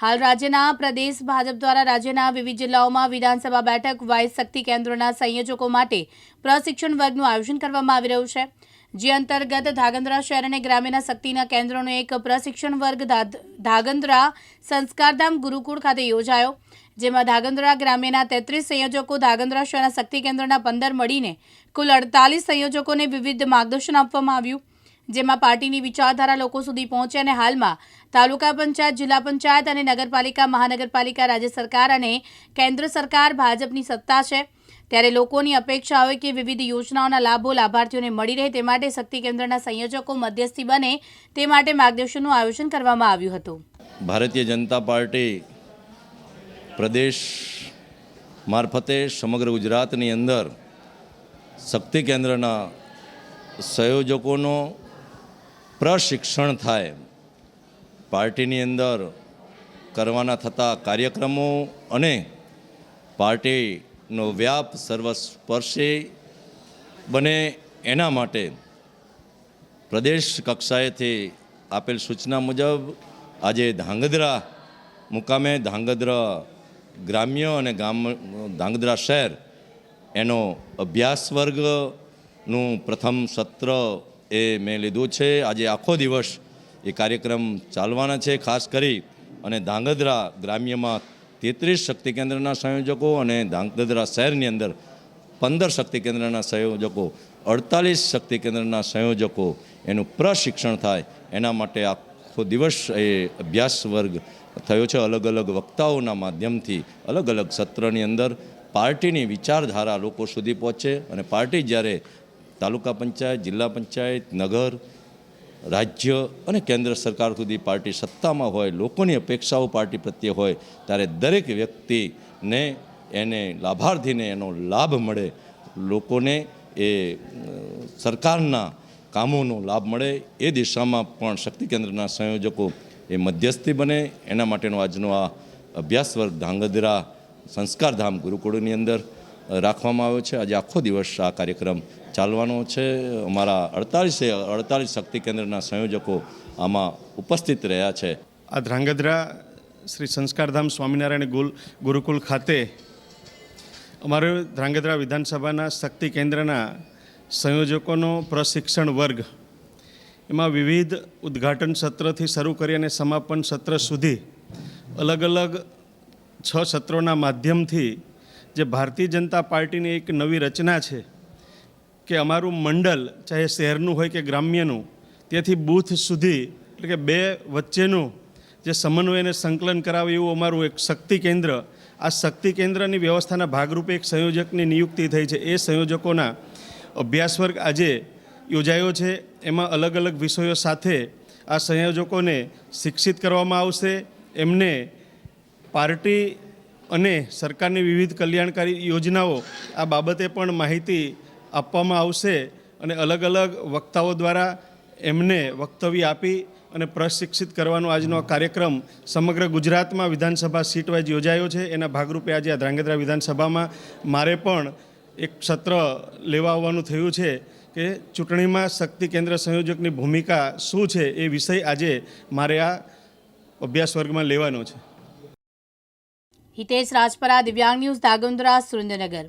હાલ રાજ્યના પ્રદેશ ભાજપ દ્વારા રાજ્યના વિવિધ જિલ્લાઓમાં વિધાનસભા બેઠક વાઇસ શક્તિ કેન્દ્રોના સંયોજકો માટે પ્રશિક્ષણ વર્ગનું આયોજન કરવામાં આવી રહ્યું છે. જે અંતર્ગત ધાગંદ્રા શહેર અને ગ્રામ્યના શક્તિના કેન્દ્રોનો એક પ્રશિક્ષણ વર્ગ ધાગંદ્રા સંસ્કારધામ ગુરુકુળ ખાતે યોજાયો, જેમાં ધાગંદ્રા ગ્રામ્યના તેત્રીસ સંયોજકો, ધાગંદ્રા શહેરના શક્તિ કેન્દ્રના પંદર મળીને કુલ અડતાલીસ સંયોજકોને વિવિધ માર્ગદર્શન આપવામાં આવ્યું. જેમાં પાર્ટીની વિચારધારા લોકો સુધી પહોંચે અને હાલમાં તાલુકા પંચાયત, જિલ્લા પંચાયત અને નગરપાલિકા, મહાનગરપાલિકા, રાજ્ય સરકાર અને કેન્દ્ર સરકાર ભાજપની સત્તા છે. ત્યારે લોકોની અપેક્ષા હોય કે વિવિધ યોજનાઓના લાભો લાભાર્થીઓને મળી રહે તે માટે શક્તિ કેન્દ્રના સંયોજકો મધ્યસ્થી બને તે માટે માર્ગદર્શનનું આયોજન કરવામાં આવ્યું હતું. ભારતીય જનતા પાર્ટી પ્રદેશ મારફતે સમગ્ર ગુજરાતની અંદર શક્તિ કેન્દ્રના સંયોજકોનો પ્રશિક્ષણ થાય. પાર્ટીની અંદર કરવાના થતા કાર્યક્રમો અને પાર્ટીનો વ્યાપ સર્વસ્પર્શી બને એના માટે પ્રદેશ કક્ષાએથી આપેલ સૂચના મુજબ આજે ધાંગધ્રા મુકામે ધાંગધ્રા ગ્રામ્ય અને ગામ ધાંગધ્રા શહેર એનો અભ્યાસ વર્ગનું પ્રથમ સત્ર એ મેં લીધું છે. આજે આખો દિવસ એ કાર્યક્રમ ચાલવાના છે, ખાસ કરી અને ધાંગધ્રા ગ્રામ્યમાં તેત્રીસ શક્તિ કેન્દ્રના સંયોજકો અને ધાંગધ્રા શહેરની અંદર પંદર શક્તિ કેન્દ્રના સંયોજકો, અડતાલીસ શક્તિ કેન્દ્રના સંયોજકો એનું પ્રશિક્ષણ થાય. એના માટે આખો દિવસ એ અભ્યાસ વર્ગ થયો છે. અલગ અલગ વક્તાઓના માધ્યમથી અલગ અલગ સત્રની અંદર પાર્ટીની વિચારધારા લોકો સુધી પહોંચે અને પાર્ટી જ્યારે તાલુકા પંચાયત, જિલ્લા પંચાયત, નગર, રાજ્ય અને કેન્દ્ર સરકાર સુધી પાર્ટી સત્તામાં હોય, લોકોની અપેક્ષાઓ પાર્ટી પ્રત્યે હોય, ત્યારે દરેક વ્યક્તિને એને લાભાર્થીને એનો લાભ મળે. લોકોને એ, સરકારના કામોનો લાભ મળે. એ દિશામાં પણ શક્તિ કેન્દ્રના સંયોજકો એ મધ્યસ્થી બને. એના માટેનો આજનો આ અભ્યાસ વર્ગ ધાંગધ્રા સંસ્કારધામ ગુરુકુળની અંદર રાખવામાં આવ્યો છે. આજે આખો દિવસ આ કાર્યક્રમ ચાલવાનો છે. અમારા અડતાલીસે અડતાલીસ શક્તિ કેન્દ્રના સંયોજકો આમાં ઉપસ્થિત રહ્યા છે. આ ધ્રાંગધ્રા શ્રી સંસ્કારધામ સ્વામિનારાયણ ગુલ ગુરુકુલ ખાતે અમારે ધ્રાંગધ્રા વિધાનસભાના શક્તિ કેન્દ્રના સંયોજકોનો પ્રશિક્ષણ વર્ગ એમાં વિવિધ ઉદ્ઘાટન સત્રથી શરૂ કરી અને સમાપન સત્ર સુધી અલગ અલગ છ સત્રોના માધ્યમથી જે ભારતીય જનતા પાર્ટીની એક નવી રચના છે કે અમારું મંડળ, ચાહે શહેરનું હોય કે ગ્રામ્યનું તેથી બૂથ સુધી, એટલે કે બે વચ્ચેનું જે સમન્વય અને સંકલન કરાવે એવું અમારું એક શક્તિ કેન્દ્ર. આ શક્તિ કેન્દ્રની વ્યવસ્થાના ભાગરૂપે એક સંયોજકની નિયુક્તિ થઈ છે. એ સંયોજકોના અભ્યાસ વર્ગ આજે યોજાયો છે. એમાં અલગ અલગ વિષયો સાથે આ સંયોજકોને શિક્ષિત કરવામાં આવશે. એમને પાર્ટી અને સરકારની વિવિધ કલ્યાણકારી યોજનાઓ આ બાબતે પણ માહિતી આપવામાં આવશે અને અલગ અલગ વક્તાઓ દ્વારા એમને વક્તવ્ય આપી અને પ્રશિક્ષિત કરવાનો આજનો આ કાર્યક્રમ સમગ્ર ગુજરાતમાં વિધાનસભા સીટ વાઇઝ યોજાયો છે. એના ભાગરૂપે આજે આ ધ્રાંગધ્રા વિધાનસભામાં મારે પણ એક સત્ર લેવા આવવાનું થયું છે કે ચૂંટણીમાં શક્તિ કેન્દ્ર સંયોજકની ભૂમિકા શું છે એ વિષય આજે મારે આ અભ્યાસ વર્ગમાં લેવાનો છે. હિતેશ રાજપરા દિવ્યાંગ ન્યૂઝ દાગંદ્રા સુરેન્દ્રનગર.